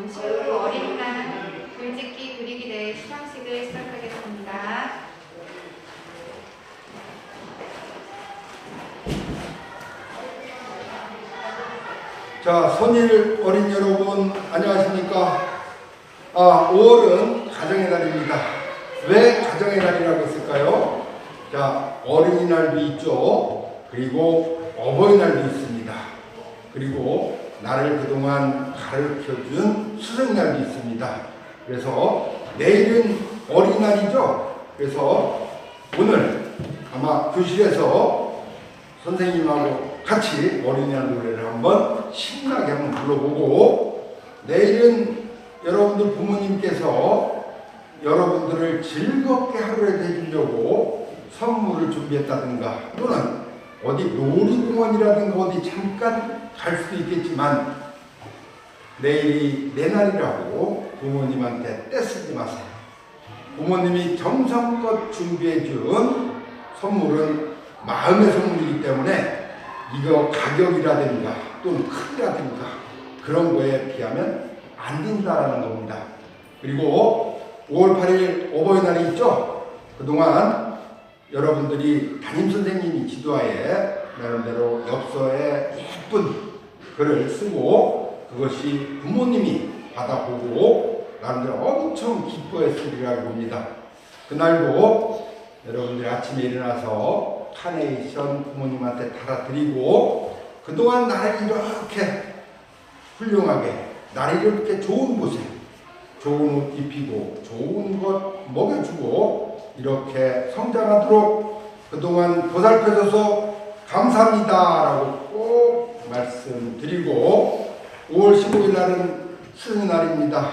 잠시 후 어린이날 글짓기 그리기 대회 시상식을 시작하겠습니다. 자, 선일 어린 여러분, 안녕하십니까? 아, 5월은 가정의 달입니다. 왜 가정의 달이라고 했을까요? 자, 어린이날도 있죠. 그리고 어버이날도 있습니다. 그리고 나를 그동안 가르쳐 준 스승날도 있습니다. 그래서 내일은 어린이날이죠. 그래서 오늘 아마 교실에서 선생님하고 같이 어린이날 노래를 한번 신나게 한번 불러보고 내일은 여러분들 부모님께서 여러분들을 즐겁게 하루라도 해주려고 선물을 준비했다든가 또는 어디 놀이공원이라든가 어디 잠깐 갈 수도 있겠지만 내일이 내 날이라고 부모님한테 떼쓰지 마세요. 부모님이 정성껏 준비해 준 선물은 마음의 선물이기 때문에 이거 가격이라든가 또는 크기라든가 그런 거에 비하면 안 된다라는 겁니다. 그리고 5월 8일 어버이날이 있죠? 그동안 여러분들이 담임 선생님이 지도하에 나름대로 엽서에 예쁜 글을 쓰고 그것이 부모님이 받아보고 나름대로 엄청 기뻐했으리라고 봅니다. 그날도 여러분들이 아침에 일어나서 카네이션 부모님한테 달아드리고 그동안 나를 이렇게 훌륭하게 나를 이렇게 좋은 곳에 좋은 옷 입히고 좋은 것 먹여주고 이렇게 성장하도록 그동안 보살펴줘서 감사합니다 라고 꼭 말씀드리고 5월 15일 날은 스승의 날입니다.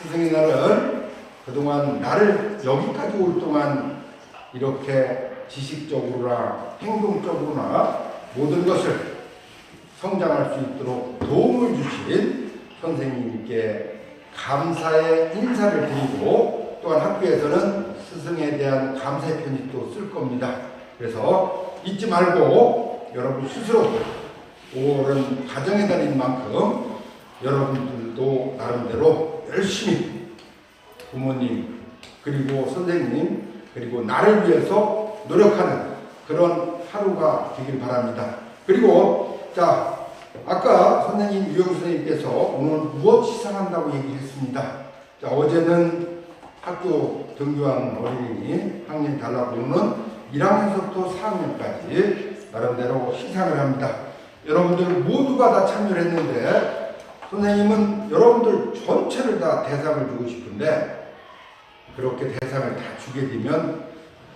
스승의 날은 그동안 나를 여기까지 올 동안 이렇게 지식적으로나 행동적으로나 모든 것을 성장할 수 있도록 도움을 주신 선생님께 감사의 인사를 드리고 또한 학교에서는 스승에 대한 감사의 편지도 쓸 겁니다. 그래서 잊지 말고 여러분 스스로 5월은 가정의 달인 만큼 여러분들도 나름대로 열심히 부모님 그리고 선생님 그리고 나를 위해서 노력하는 그런 하루가 되길 바랍니다. 그리고 자 아까 선생님 유영 선생님께서 오늘 무엇 시상한다고 얘기했습니다. 자 어제는 학교 등교한 어린이 학년 달라고는 1학년서부터 4학년까지 나름대로 시상을 합니다. 여러분들 모두가 다 참여를 했는데 선생님은 여러분들 전체를 다 대상을 주고 싶은데 그렇게 대상을 다 주게 되면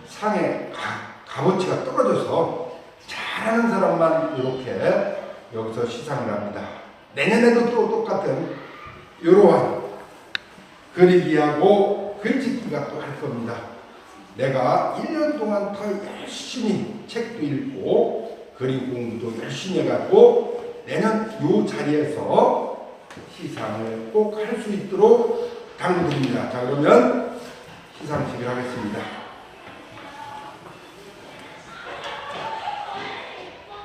상의 가, 값어치가 떨어져서 잘하는 사람만 이렇게 여기서 시상을 합니다. 내년에도 또 똑같은 이러한 그리기하고 글짓기가 또 할 겁니다. 내가 1년 동안 더 열심히 책도 읽고 그림 공부도 열심히 해갖고 내년 이 자리에서 시상을 꼭 할 수 있도록 당부드립니다. 자 그러면 시상식을 하겠습니다.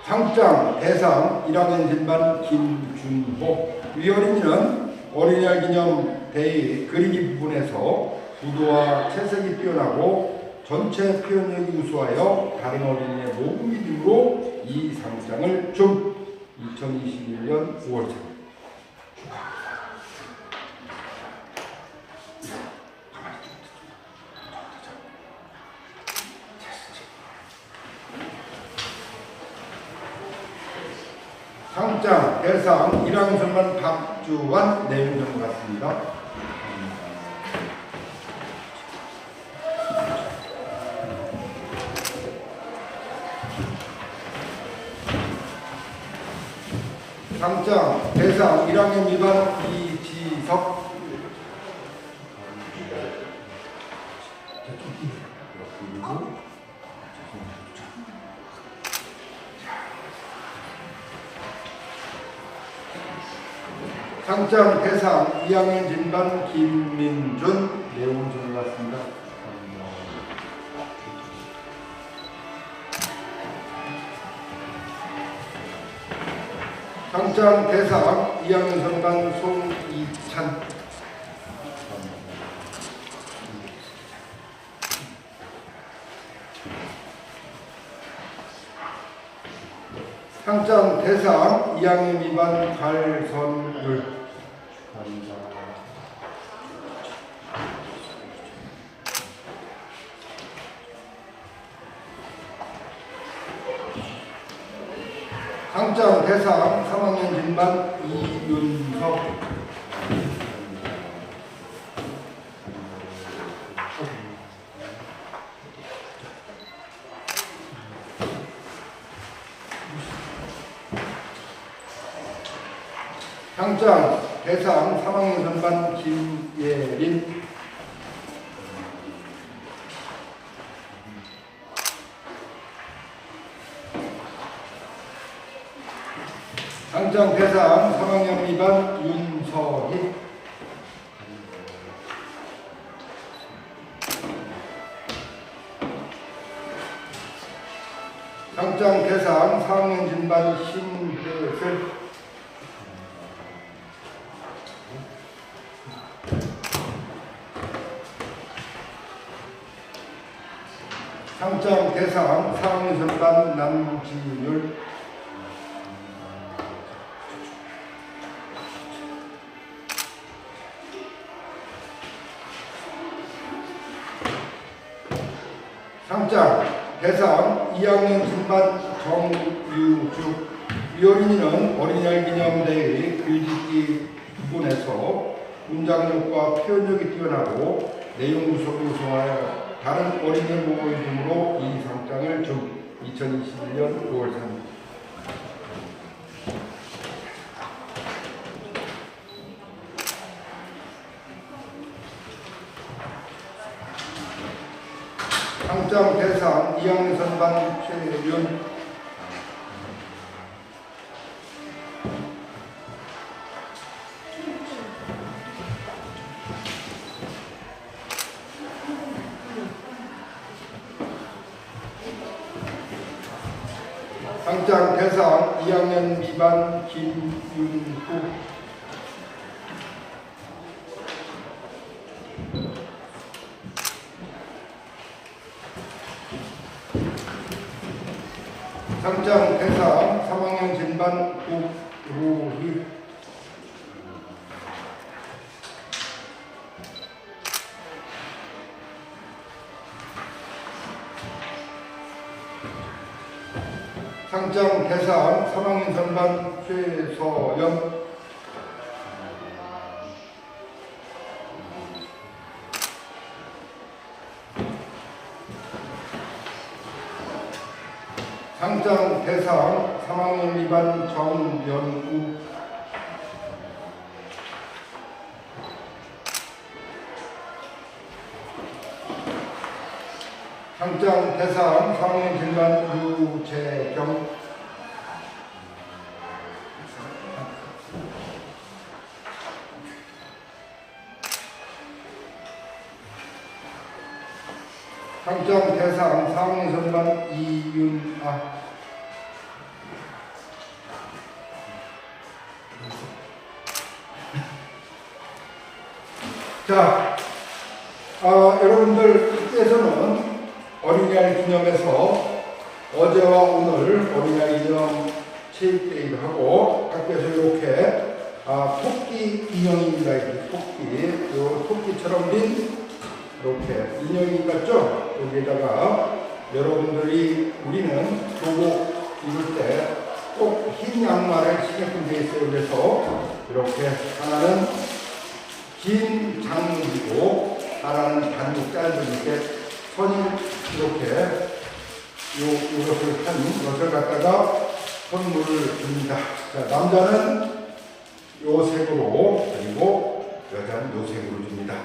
상장 대상 1학년 진반 김준호 위어린이는 어린이날 기념 대회 그리기 부분에서 구도와 채색이 뛰어나고 전체 표현력이 우수하여 다른 어린이의 모범이 등으로 이 상장을 준 2021년 5월장 상장 대상 1학년 선반 박주환 내용 좀 같습니다. 상장 대상 1학년 2반 이지석 상장 대상 2학년 진반 김민준 내용은 좀 같습니다. 상장 대상 2학년 선반 송이채 이찬. 상장 대상 2학년 미만 갈선율 상장 대상 3학년 진반 이윤석. 상장 대상 3학년 전반 김예린 상장 대상 3학년 미반 윤서희. 상장 대상 4학년 진반 신혜슬 상장 대상 4학년 전반 남지율 상장 대상 2학년 중반 정유주. 위원인은 어린이날 기념대회 글짓기 부분에서 문장력과 표현력이 뛰어나고 내용 구성이 우수하여 다른 어린이 모임 등으로 이 상장을 준 2021년 5월 3일 상장 대상 2학년 선반 최윤 상장 대상 2학년 미반 김윤후 상장 대상 3학년 진반 국루희 상장 대상 3학년 전반 최서연. 상장 대상 3학년 미반 정연우 상장 대상 3학년 진반 유재경. 상장 대상 3학년 전반 이윤아 자, 아, 여러분들 학교에서는 어린이날 기념해서 어제와 오늘 어린이날 기념 체육대회도 하고 학교에서 이렇게 아, 토끼 인형입니다. 이 토끼, 요 토끼처럼 된 이렇게 인형이 같죠? 여기에다가 여러분들이 우리는 교복 입을 때 꼭 흰 양말을 신게끔 되어 있어요. 그래서 이렇게 하나는 긴 하나는 단목 짧은 이렇게 선이 이렇게 요 요것을 한 것을 갖다가 선물을 줍니다. 자, 남자는 요 색으로 그리고 여자는 요 색으로 줍니다.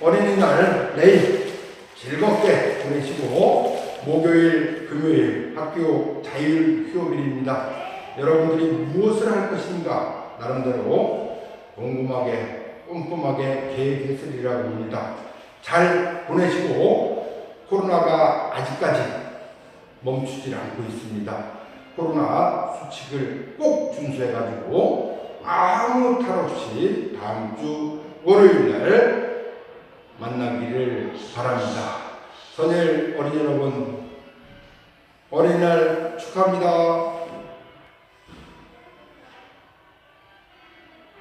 어린이날 내일 즐겁게 보내시고 목요일, 금요일 학교 자율 휴업일입니다. 여러분들이 무엇을 할 것인가 나름대로 궁금하게 꼼꼼하게 계획했으리라고 봅니다. 잘 보내시고 코로나가 아직까지 멈추질 않고 있습니다. 코로나 수칙을 꼭 준수해가지고 아무 탈 없이 다음 주 월요일 날 만나기를 바랍니다. 선일 어린이 여러분 어린이날 축하합니다.